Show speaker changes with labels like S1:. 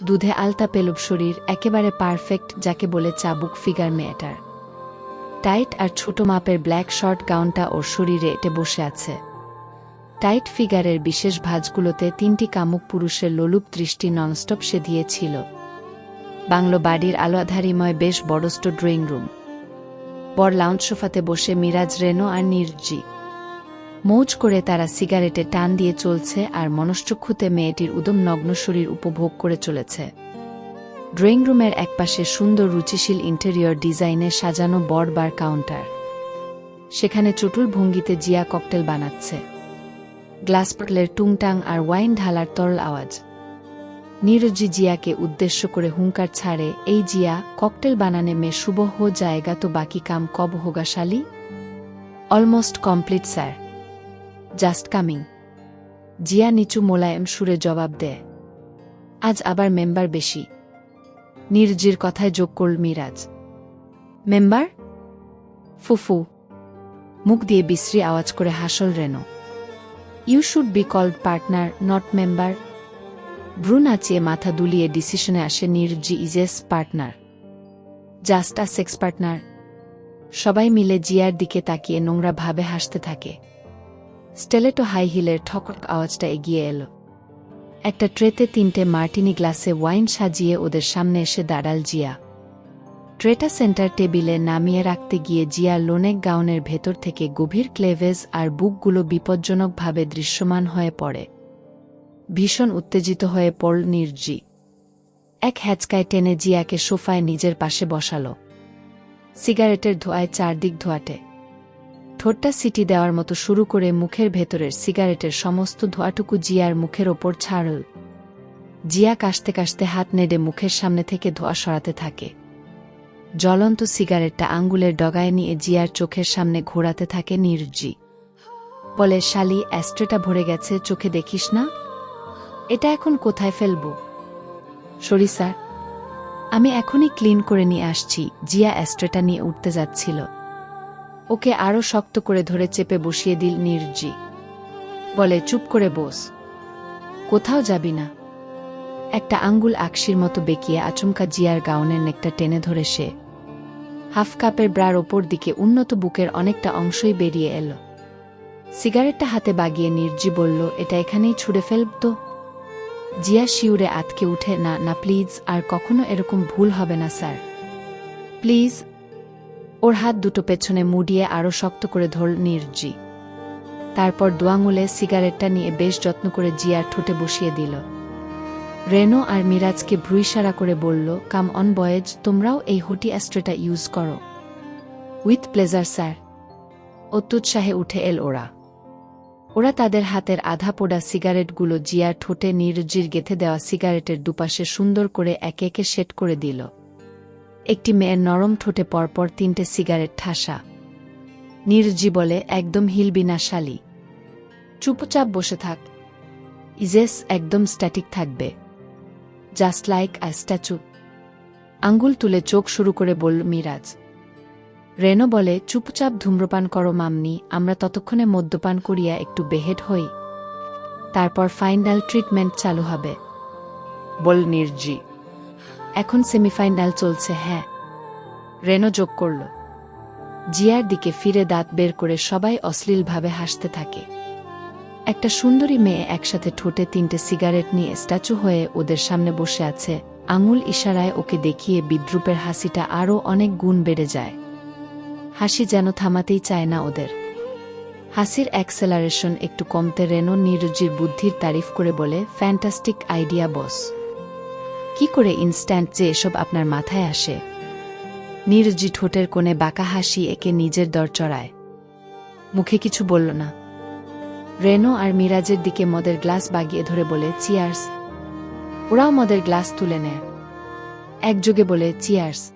S1: দুধে আলতা পেলব শরীর একেবারে পারফেক্ট যাকে বলে চাবুক ফিগার মেয়েটার। টাইট আর ছোট মাপের ব্ল্যাক শর্ট গাউনটা ওর শরীরে এটে বসে আছে। টাইট ফিগারের বিশেষ ভাঁজগুলোতে তিনটি কামুক পুরুষের লোলুপ দৃষ্টি ননস্টপ সে দিয়েছিল বাংলো বাড়ির আলোধারিময় বেশ বড়স্ট ড্রয়িং রুম বর লাউঞ্জ সোফাতে বসে মিরাজ, রেনো আর নির্জি। মৌজ করে তারা সিগারেটে টান দিয়ে চলছে আর মনশ্চক্ষুতে মেয়েটির উদম নগ্ন শরীর উপভোগ করে চলেছে। ড্রয়িং রুমের একপাশে সুন্দর রুচিশীল ইন্টেরিয়র ডিজাইনে সাজানো বড় বার কাউন্টার। সেখানে চটুল ভঙ্গিতে জিয়া ককটেল বানাচ্ছে। গ্লাস পটলের টুংটাং আর ওয়াইন ঢালার তরল আওয়াজ। নীরজি জিয়াকে উদ্দেশ্য করে হুঙ্কার ছাড়ে, এই জিয়া, ককটেল বানানে মে শুভ হো জায়গা তো বাকি কাম কব হোগা শালি? Almost complete, sir. Just coming Jiya নিচু মোলায়েম সুরে জবাব দেয়। আজ আবার মেম্বার বেশি। নির্জির কথায় যোগ করল মিরাজ। মেম্বার? ফুফু। মুখ দিয়ে বিশ্রী আওয়াজ করে হাসল Reno. You should be called partner, not member. ভ্রু নাচিয়ে মাথা দুলিয়ে ডিসিশনে আসে নির্জি ইজেস partner. Just a sex partner. সবাই মিলে জিয়ার দিকে তাকিয়ে নোংরা ভাবে হাসতে থাকে। স্টেলেটো হাই হিলের ঠকক আওয়াজটা এগিয়ে এলো। একটা ট্রেতে তিনটে মার্টিনি গ্লাসে ওয়াইন সাজিয়ে ওদের সামনে এসে দাঁড়াল জিয়া। ট্রেটা সেন্টার টেবিলে নামিয়ে রাখতে গিয়ে জিয়া লোনেক গাউনের ভেতর থেকে গভীর ক্লেভেজ আর বুকগুলো বিপজ্জনকভাবে দৃশ্যমান হয়ে পড়ে। ভীষণ উত্তেজিত হয়ে পড়ল নির্জি। এক হ্যাচকায় টেনে জিয়াকে সোফায় নিজের পাশে বসালো। সিগারেটের ধোঁয়ায় চারদিক ধোয়াটে। ঠোঁটটা সিটি দেওয়ার মতো শুরু করে মুখের ভেতরের সিগারেটের সমস্ত ধোঁয়াটুকু জিয়ার মুখের ওপর ছাড়ল। জিয়া কাশতে কাশতে হাত নেড়ে মুখের সামনে থেকে ধোঁয়া সরাতে থাকে। জ্বলন্ত সিগারেটটা আঙ্গুলের ডগায় নিয়ে জিয়ার চোখের সামনে ঘোরাতে থাকে নির্জি। বলে, শালি, অ্যাস্ট্রেটা ভরে গেছে, চোখে দেখিস না? এটা এখন কোথায় ফেলব? Sorry, sir. আমি এখনই ক্লিন করে নিয়ে আসছি। জিয়া অ্যাস্ট্রেটা নিয়ে উঠতে যাচ্ছিল। ওকে আরও শক্ত করে ধরে চেপে বসিয়ে দিল নির্জি। বলে, চুপ করে বস। কোথাও যাবি না। একটা আঙ্গুল আকশির মতো বেঁকিয়ে আচমকা জিয়ার গাউনের নেকটা টেনে ধরে সে হাফ কাপের ব্রার ওপর দিকে উন্নত বুকের অনেকটা অংশই বেরিয়ে এলো। সিগারেটটা হাতে বাগিয়ে নির্জি বলল, এটা এখানেই ছুড়ে ফেলব তো? জিয়া শিউরে আতকে উঠে, না না, প্লিজ, আর কখনো এরকম ভুল হবে না, স্যার। প্লিজ ওর হাত দুটো পেছনে মুড়িয়ে আরও শক্ত করে ধরল নির্জি তারপর দোয়াঙুলে সিগারেটটা নিয়ে বেশ যত্ন করে জিয়ার ঠোঁটে বসিয়ে দিল। রেনো আর মিরাজকে ভ্রুইসারা করে বলল কাম অন বয়েজ তোমরাও এই হটি অ্যাস্ট্রেটা ইউজ করো। উইথ প্লেজার স্যার অত্যুৎসাহে উঠে এল ওরা। ওরা তাদের হাতের আধা পোড়া সিগারেটগুলো জিয়ার ঠোঁটে নির্জির গেথে দেওয়া সিগারেটের দুপাশে সুন্দর করে একে একে সেট করে দিল। একটি মেয়ের নরম ঠোঁটে পরপর তিনটে সিগারেট ঠাসা। নির্জি বলে, একদম হিলবি না শালি চুপচাপ বসে থাক। ইজেস একদম স্ট্যাটিক থাকবে। Just like a statue. আঙ্গুল তুলে চোখ শুরু করে বলল মিরাজ। রেনো বলে, চুপচাপ ধূম্রপান করো মামনি, আমরা ততক্ষণে মদ্যপান করিয়া একটু বেহেড হই। তারপর ফাইনাল ট্রিটমেন্ট চালু হবে। বল নির্জি এখন সেমিফাইনাল চলছে হ্যাঁ। রেনো যোগ করল। জিয়ার দিকে ফিরে দাঁত বের করে সবাই অশ্লীলভাবে হাসতে থাকে। একটা সুন্দরী মেয়ে একসাথে ঠোঁটে তিনটে সিগারেট নিয়ে স্ট্যাচু হয়ে ওদের সামনে বসে আছে। আঙুল ইশারায় ওকে দেখিয়ে বিদ্রুপের হাসিটা আরও অনেক গুণ বেড়ে যায়। হাসি যেন থামাতেই চায় না ওদের। হাসির অ্যাক্সেলারেশন একটু কমতে রেনো নিরজির বুদ্ধির তারিফ করে বলে ফ্যান্টাস্টিক আইডিয়া বস কি করে ইনস্ট্যান্ট যে এসব আপনার মাথায় আসে? নীরজি ঠোঁটের কোণে বাঁকা হাসি একে নিজের দর চড়ায়। মুখে কিছু বলল না। রেনো আর মিরাজের দিকে মদের গ্লাস বাগিয়ে ধরে বলে, চিয়ার্স। ওরাও মদের গ্লাস তুলে নেয়। একযোগে বলে, চিয়ার্স।